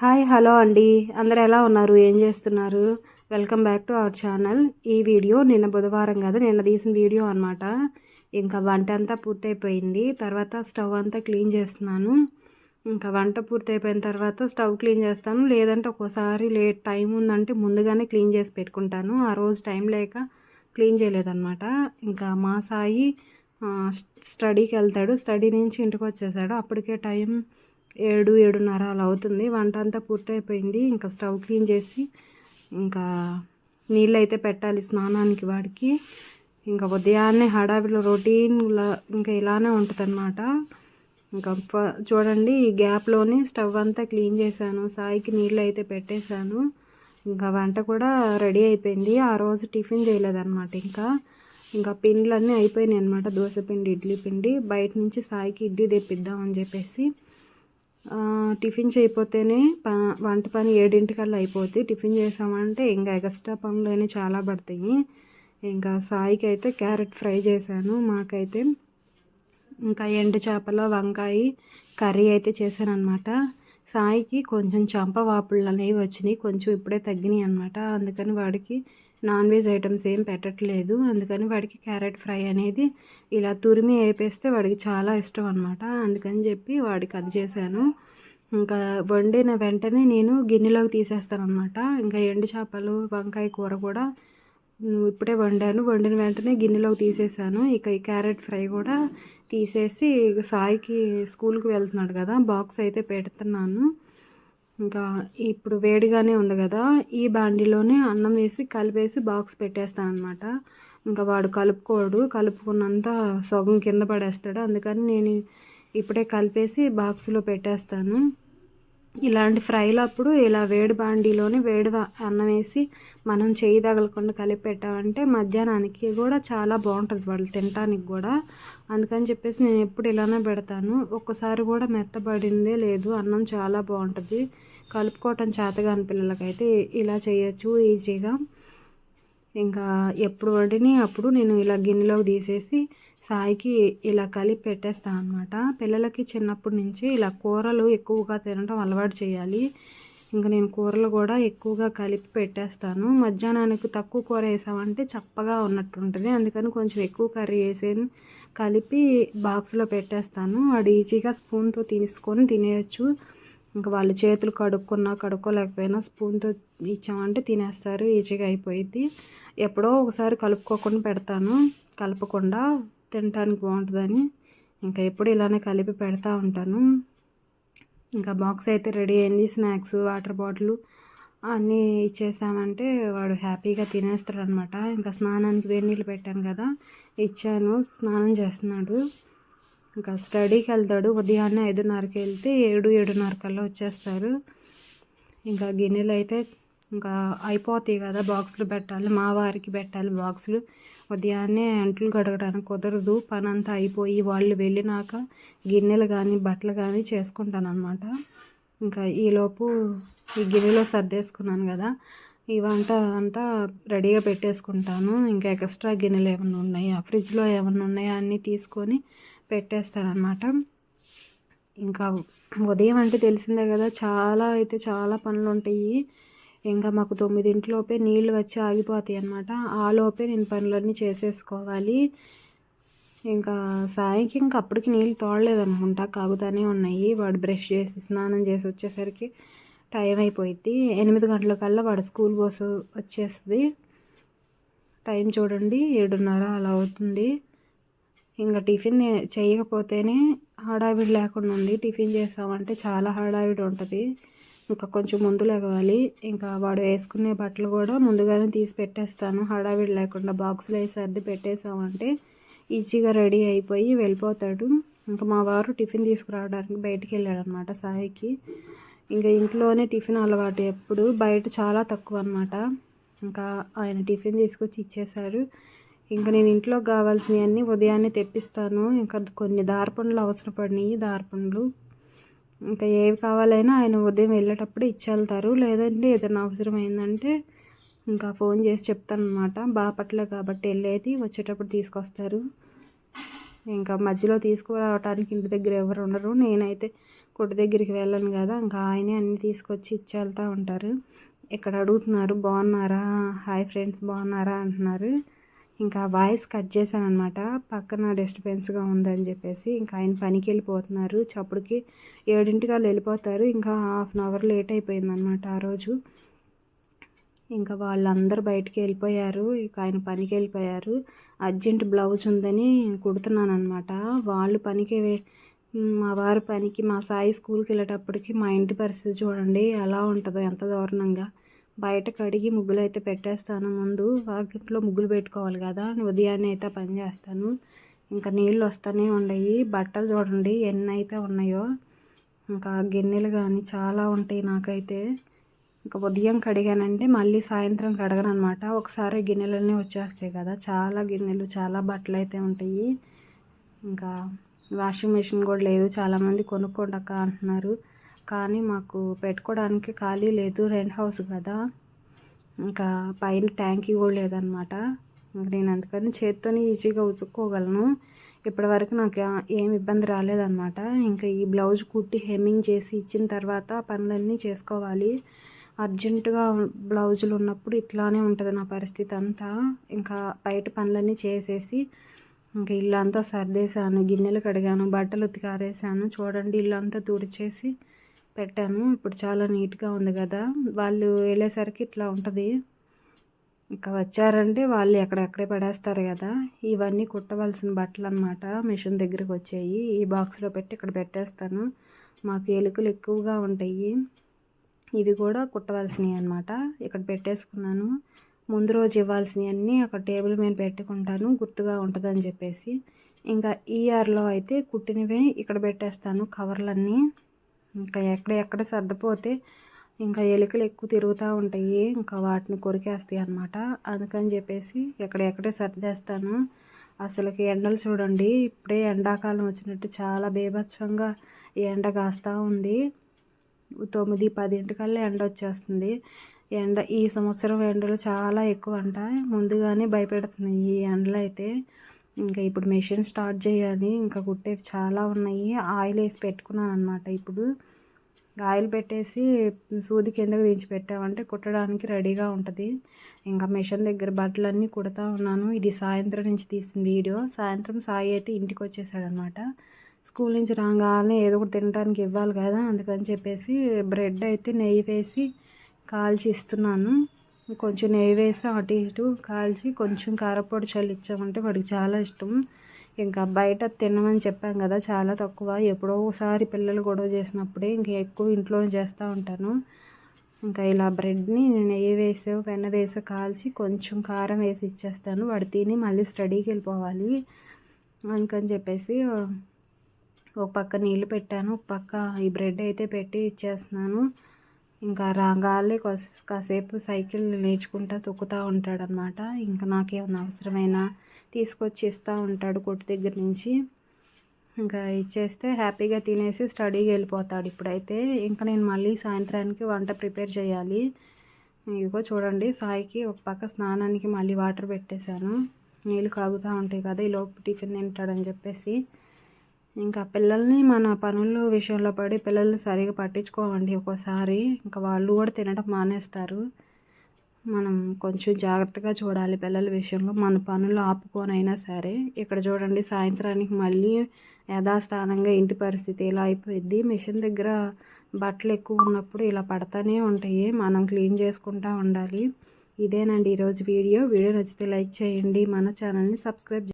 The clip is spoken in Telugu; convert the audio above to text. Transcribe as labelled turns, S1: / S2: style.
S1: హాయ్ హలో అండి. అందరు ఎలా ఉన్నారు? ఏం చేస్తున్నారు? Welcome back to our channel. ఈ వీడియో నిన్న బుధవారం కదా నిన్న తీసిన వీడియో అనమాట ఇంకా వంట అంతా పూర్తయిపోయింది. తర్వాత స్టవ్ అంతా క్లీన్ చేస్తున్నాను. ఇంకా వంట పూర్తయిపోయిన తర్వాత స్టవ్ క్లీన్ చేస్తాను. లేదంటే ఒక్కోసారి లేట్ టైం ఉందంటే ముందుగానే క్లీన్ చేసి పెట్టుకుంటాను. ఆ రోజు టైం లేక క్లీన్ చేయలేదన్నమాట. ఇంకా మా సాయి స్టడీకి వెళ్తాడు. స్టడీ నుంచి ఇంటికి వచ్చేసాడు. అప్పటికే టైం ఏడు ఏడున్నర అలా అవుతుంది. వంట అంతా పూర్తయిపోయింది. ఇంకా స్టవ్ క్లీన్ చేసి ఇంకా నీళ్ళు అయితే పెట్టాలి స్నానానికి వాడికి. ఇంకా ఉదయాన్నే హడావిలో రొటీన్ ఇంకా ఇలానే ఉంటుంది ఇంకా చూడండి ఈ గ్యాప్లోనే స్టవ్ అంతా క్లీన్ చేశాను. సాయికి నీళ్ళు అయితే పెట్టేశాను. ఇంకా వంట కూడా రెడీ అయిపోయింది. ఆ రోజు టిఫిన్ చేయలేదన్నమాట ఇంకా. ఇంకా పిండ్లన్నీ అయిపోయినాయి అనమాట దోశ పిండి ఇడ్లీ పిండి. బయట నుంచి సాయికి ఇడ్లీ తెప్పిద్దామని చెప్పేసి టిఫిన్ చేయకపోతేనే ప వంట పని ఏడింటికల్లా అయిపోద్ది. టిఫిన్ చేసామంటే ఇంకా ఎక్స్ట్రా పనులు అనేవి చాలా పడతాయి. ఇంకా సాయికి అయితే క్యారెట్ ఫ్రై చేశాను. మాకైతే ఇంకా ఎండు చేపలో వంకాయ కర్రీ అయితే చేశాను అనమాట సాయికి కొంచెం చంప వాపుళ్ళు అనేవి వచ్చినాయి. కొంచెం ఇప్పుడే తగ్గినాయి అనమాట అందుకని వాడికి నాన్ వెజ్ ఐటమ్స్ ఏం పెట్టట్లేదు. అందుకని వాడికి క్యారెట్ ఫ్రై అనేది ఇలా తురిమి వేపేస్తే వాడికి చాలా ఇష్టం అనమాట అందుకని చెప్పి వాడికి అది చేశాను. ఇంకా వండిన వెంటనే నేను గిన్నెలోకి తీసేస్తాను అనమాట ఇంకా ఎండు చేపలు వంకాయ కూర కూడా ఇప్పుడే వండాను. వండిన వెంటనే గిన్నెలోకి తీసేసాను. ఇక ఈ క్యారెట్ ఫ్రై కూడా తీసేసి సాయికి స్కూల్కి వెళ్తున్నాడు కదా బాక్స్ అయితే పెడుతున్నాను. ఇంకా ఇప్పుడు వేడిగానే ఉంది కదా ఈ బాండిలోనే అన్నం వేసి కలిపేసి బాక్స్ పెట్టేస్తాను అనమాట ఇంకా వాడు కలుపుకోడు కలుపుకున్నంత సగం కింద పడేస్తాడు. అందుకని నేను ఇప్పుడే కలిపేసి బాక్స్లో పెట్టేస్తాను. ఇలాంటి ఫ్రైలు అప్పుడు ఇలా వేడి బాండీలోనే వేడి అన్నం వేసి మనం చేయి తగలకుండా కలిపి పెట్టామంటే మధ్యాహ్నానికి కూడా చాలా బాగుంటుంది వాళ్ళు తినటానికి కూడా. అందుకని చెప్పేసి నేను ఎప్పుడు ఇలానే పెడతాను. ఒక్కసారి కూడా మెత్తబడిందే లేదు. అన్నం చాలా బాగుంటుంది. కలుపుకోవటం చేతగాని పిల్లలకైతే ఇలా చేయొచ్చు ఈజీగా. ఇంకా ఎప్పుడు వండిని అప్పుడు నేను ఇలా గిన్నెలోకి తీసేసి సాయికి ఇలా కలిపి పెట్టేస్తాను అనమాట పిల్లలకి చిన్నప్పటి నుంచి ఇలా కూరలు ఎక్కువగా తినడం అలవాటు చేయాలి. ఇంకా నేను కూరలు కూడా ఎక్కువగా కలిపి పెట్టేస్తాను. మధ్యాహ్నానికి తక్కువ కూర వేసామంటే చప్పగా ఉన్నట్టుంటుంది. అందుకని కొంచెం ఎక్కువ కర్రీ వేసేది కలిపి బాక్స్లో పెట్టేస్తాను. వాడు ఈజీగా స్పూన్తో తీసుకొని తినేయచ్చు. ఇంకా వాళ్ళు చేతులు కడుక్కున్నా కడుక్కోలేకపోయినా స్పూన్తో ఇచ్చామంటే తినేస్తారు. ఈజీగా అయిపోయింది ఎప్పుడో ఒకసారి కలుపుకోకుండా పెడతాను. కలపకుండా తినడానికి బాగుంటుందని ఇంకా ఎప్పుడు ఇలానే కలిపి పెడతా ఉంటాను. ఇంకా బాక్స్ అయితే రెడీ అయింది స్నాక్స్ వాటర్ బాటిల్ అన్నీ ఇచ్చేసామంటే వాడు హ్యాపీగా తినేస్తాడు అనమాట ఇంకా స్నానానికి వేడి నీళ్ళు పెట్టాను కదా ఇచ్చాను స్నానం చేస్తున్నాడు. ఇంకా స్టడీకి వెళ్తాడు ఉదయాన్నే ఐదున్నరకి వెళ్తే ఏడు ఏడున్నర కల్లా వచ్చేస్తారు. ఇంకా గిన్నెలు అయితే ఇంకా అయిపోతాయి కదా బాక్సులు పెట్టాలి మా వారికి పెట్టాలి బాక్సులు. ఉదయాన్నే అంట్లు కడగడానికి కుదరదు పని అంతా అయిపోయి వాళ్ళు వెళ్ళినాక గిన్నెలు కానీ బట్టలు కానీ చేసుకుంటాను అనమాట ఇంకా ఈలోపు ఈ గిన్నెలో సర్దేసుకున్నాను కదా ఈ వంట అంతా రెడీగా పెట్టేసుకుంటాను. ఇంకా ఎక్స్ట్రా గిన్నెలు ఏమైనా ఉన్నాయా? ఫ్రిడ్జ్లో ఏమైనా ఉన్నాయా? అన్నీ తీసుకొని పెట్టేస్తానమాట ఇంకా ఉదయం అంటే తెలిసిందే కదా చాలా అయితే చాలా పనులు ఉంటాయి ఇంకా మాకు తొమ్మిదింటిలోపే నీళ్ళు వచ్చి ఆగిపోతాయి అన్నమాట. ఆ లోపే నేను పనులన్నీ చేసేసుకోవాలి. ఇంకా సాయంకి ఇంకా అప్పటికి నీళ్ళు తోడలేదు అనుకుంటా కాగుతానే ఉన్నాయి. వాడు బ్రష్ చేసి స్నానం చేసి వచ్చేసరికి టైం అయిపోయింది ఎనిమిది గంటల కల్లా వాడు స్కూల్ బస్సు వచ్చేస్తుంది. టైం చూడండి ఏడున్నర అలా అవుతుంది. ఇంకా టిఫిన్ చేయకపోతేనే హడావిడి లేకుండా ఉంది. టిఫిన్ చేసామంటే చాలా హడావిడి ఉంటుంది. ఇంకా కొంచెం ముందు లేవాలి. ఇంకా వాడు వేసుకునే బట్టలు కూడా ముందుగానే తీసి పెట్టేస్తాను. హడావిడి లేకుండా బాక్సులు వేసి సర్ది పెట్టేసామంటే ఈజీగా రెడీ అయిపోయి వెళ్ళిపోతాడు. ఇంకా మా వారు టిఫిన్ తీసుకురావడానికి బయటికి వెళ్ళాడు అనమాట సాయికి. ఇంకా ఇంట్లోనే టిఫిన్ అలవాటు ఎప్పుడు. బయట చాలా తక్కువ అనమాట ఇంకా ఆయన టిఫిన్ తీసుకొచ్చి ఇచ్చేశారు. ఇంకా నేను ఇంట్లో కావాల్సినవన్నీ ఉదయాన్నే తెప్పిస్తాను. ఇంకా కొన్ని దారపండ్లు అవసరపడినాయి. దారపండ్లు ఇంకా ఏవి కావాలైనా ఆయన ఉదయం వెళ్ళేటప్పుడు ఇచ్చేళ్తారు. లేదంటే ఏదైనా అవసరమైందంటే ఇంకా ఫోన్ చేసి చెప్తానమాట బాపట్ల కాబట్టి వెళ్ళేది వచ్చేటప్పుడు తీసుకొస్తారు. ఇంకా మధ్యలో తీసుకురావడానికి ఇంటి దగ్గర ఎవరు ఉండరు. నేనైతే కొట్టు దగ్గరికి వెళ్ళను కదా ఇంకా ఆయనే అన్నీ తీసుకొచ్చి ఇచ్చేళ్తూ ఉంటారు. ఇక్కడ అడుగుతున్నారు బాగున్నారా? హాయ్ ఫ్రెండ్స్ బాగున్నారా? అంటున్నారు. ఇంకా వాయిస్ కట్ చేశాను అనమాట పక్కన డిస్టర్బెన్స్గా ఉందని చెప్పేసి ఇంకా ఆయన పనికి వెళ్ళిపోతున్నారు. చప్పుడుకి ఏడింటికి వాళ్ళు వెళ్ళిపోతారు. ఇంకా హాఫ్ అన్ అవర్ లేట్ అయిపోయింది అనమాట ఆ రోజు. ఇంకా వాళ్ళందరూ బయటికి వెళ్ళిపోయారు. ఇక ఆయన పనికి వెళ్ళిపోయారు. అర్జెంట్ బ్లౌజ్ ఉందని కుడుతున్నాను అనమాట వాళ్ళు పనికి మా వారి పనికి మా సాయి స్కూల్కి వెళ్ళేటప్పటికి మా ఇంటి పరిస్థితి చూడండి ఎలా ఉంటుందో ఎంత దారుణంగా. బయట కడిగి ముగ్గులు అయితే పెట్టేస్తాను. ముందు వాకిట్లో ముగ్గులు పెట్టుకోవాలి కదా ఉదయాన్నే అయితే పని చేస్తాను. ఇంకా నీళ్ళు వస్తూనే ఉన్నాయి బట్టలు చూడండి ఎన్ని అయితే ఉన్నాయో. ఇంకా గిన్నెలు కానీ చాలా ఉంటాయి నాకైతే. ఇంకా ఉదయం కడిగానంటే మళ్ళీ సాయంత్రం కడగను అనమాట ఒకసారి గిన్నెలన్నీ వచ్చేస్తాయి కదా చాలా గిన్నెలు చాలా బట్టలు అయితే ఉంటాయి. ఇంకా వాషింగ్ మెషిన్ కూడా లేదు. చాలామంది కొనుక్కోండక్క అంటున్నారు. కానీ మాకు పెట్టుకోవడానికి ఖాళీ లేదు రెంట్ హౌస్ కదా. ఇంకా పైన ట్యాంకీ కూడా లేదనమాట నేను అందుకని చేత్తోనే ఈజీగా ఉతుక్కోగలను. ఇప్పటివరకు నాకు ఏం ఇబ్బంది రాలేదన్నమాట. ఇంకా ఈ బ్లౌజ్ కుట్టి హెమ్మింగ్ చేసి ఇచ్చిన తర్వాత పనులన్నీ చేసుకోవాలి. అర్జెంటుగా బ్లౌజులు ఉన్నప్పుడు ఇట్లానే ఉంటుంది నా పరిస్థితి అంతా. ఇంకా బయట పనులన్నీ చేసేసి ఇంకా ఇల్లు అంతా సర్దేశాను గిన్నెలు కడిగాను బట్టలు ఉతికారేసాను చూడండి ఇల్లు అంతా తుడిచేసి పెట్టాను. ఇప్పుడు చాలా నీట్గా ఉంది కదా. వాళ్ళు వెళ్ళేసరికి ఇట్లా ఉంటుంది. ఇంకా వచ్చారంటే వాళ్ళు ఎక్కడెక్కడే పడేస్తారు కదా. ఇవన్నీ కుట్టవలసిన బట్టలు అనమాట మిషన్ దగ్గరికి వచ్చాయి. ఈ బాక్స్లో పెట్టి ఇక్కడ పెట్టేస్తాను. మాకు ఎలుకలు ఎక్కువగా ఉంటాయి. ఇవి కూడా కుట్టవలసినవి అనమాట ఇక్కడ పెట్టేసుకున్నాను. ముందు రోజు ఇవ్వాల్సినవి అన్నీ అక్కడ టేబుల్ మీద పెట్టుకుంటాను. గుర్తుగా ఉంటుందని చెప్పేసి. ఇంకా ఈఆర్లో అయితే కుట్టినవే ఇక్కడ పెట్టేస్తాను కవర్లన్నీ. ఇంకా ఎక్కడ సర్దిపోతే ఇంకా ఎలుకలు ఎక్కువ తిరుగుతూ ఉంటాయి ఇంకా వాటిని కొరికేస్తాయి అనమాట అందుకని చెప్పేసి ఎక్కడెక్కడే సర్దేస్తాను. అసలుకి ఎండలు చూడండి ఇప్పుడే ఎండాకాలం వచ్చినట్టు చాలా బీభత్సంగా ఎండ కాస్తూ ఉంది. తొమ్మిది పదింటికల్లా ఎండ వచ్చేస్తుంది. ఎండ ఈ సంవత్సరం ఎండలు చాలా ఎక్కువ అంట ముందుగానే భయపెడుతున్నాయి ఈ ఎండలు అయితే ఇంకా ఇప్పుడు మెషిన్ స్టార్ట్ చేయాలి. ఇంకా కుట్టేవి చాలా ఉన్నాయి. ఆయిల్ వేసి పెట్టుకున్నాను అనమాట ఇప్పుడు. ఆయిల్ పెట్టేసి సూది కిందకు దించి పెట్టామంటే కుట్టడానికి రెడీగా ఉంటుంది. ఇంకా మిషన్ దగ్గర బట్టలన్నీ కుడతా ఉన్నాను. ఇది సాయంత్రం నుంచి తీసిన వీడియో. సాయంత్రం సాయి అయితే ఇంటికి వచ్చేసాడనమాట స్కూల్ నుంచి రాగానే ఏదో ఒకటి తినడానికి ఇవ్వాలి కదా అందుకని చెప్పేసి బ్రెడ్ అయితే నెయ్యి వేసి కాల్చి ఇస్తున్నాను. కొంచెం నెయ్యి వేసి అటు ఇటు కాల్చి కొంచెం కారపొడి చల్లిచ్చామంటే వాడికి చాలా ఇష్టం. ఇంకా బయట తినమని చెప్పాం కదా చాలా తక్కువ. ఎప్పుడో ఒకసారి పిల్లలు గొడవ చేసినప్పుడే ఇంకా ఎక్కువ ఇంట్లోనే చేస్తూ ఉంటాను. ఇంకా ఇలా బ్రెడ్ని నెయ్యి వేసి వెన్న వేసి కాల్చి కొంచెం కారం వేసి ఇచ్చేస్తాను. వాడు తిని మళ్ళీ స్టడీకి వెళ్ళిపోవాలి అందుకని చెప్పేసి ఒక పక్క నీళ్ళు పెట్టాను. ఒక పక్క ఈ బ్రెడ్ అయితే పెట్టి ఇచ్చేస్తున్నాను. ఇంకా రాగాలే కాసేపు సైకిల్ నేర్చుకుంటా తొక్కుతూ ఉంటాడనమాట ఇంకా నాకేమైనా అవసరమైనా తీసుకొచ్చి ఇస్తూ ఉంటాడు కొట్టు దగ్గర నుంచి. ఇంకా ఇచ్చేస్తే హ్యాపీగా తినేసి స్టడీకి వెళ్ళిపోతాడు ఇప్పుడైతే. ఇంకా నేను మళ్ళీ సాయంత్రానికి వంట ప్రిపేర్ చేయాలి. ఇదిగో చూడండి సాయికి ఒక పక్క స్నానానికి మళ్ళీ వాటర్ పెట్టేశాను. నీళ్ళు కాగుతూ ఉంటాయి కదా ఈ లోపు టిఫిన్ తింటాడని చెప్పేసి. ఇంకా పిల్లల్ని మన పనుల విషయంలో పడి పిల్లల్ని సరిగా పట్టించుకోవండి ఒక్కోసారి. ఇంకా వాళ్ళు కూడా తినడం మానేస్తారు. మనం కొంచెం జాగ్రత్తగా చూడాలి పిల్లల విషయంలో. మన పనులు ఆపుకోనైనా సరే. ఇక్కడ చూడండి సాయంత్రానికి మళ్ళీ యథాస్థానంగా ఇంటి పరిస్థితి ఇలా అయిపోయింది మిషన్ దగ్గర బట్టలు ఎక్కువ ఉన్నప్పుడు ఇలా పడతానే ఉంటాయి. మనం క్లీన్ చేసుకుంటూ ఉండాలి. ఇదేనండి ఈరోజు వీడియో. వీడియో నచ్చితే లైక్ చేయండి. మన ఛానల్ని సబ్స్క్రైబ్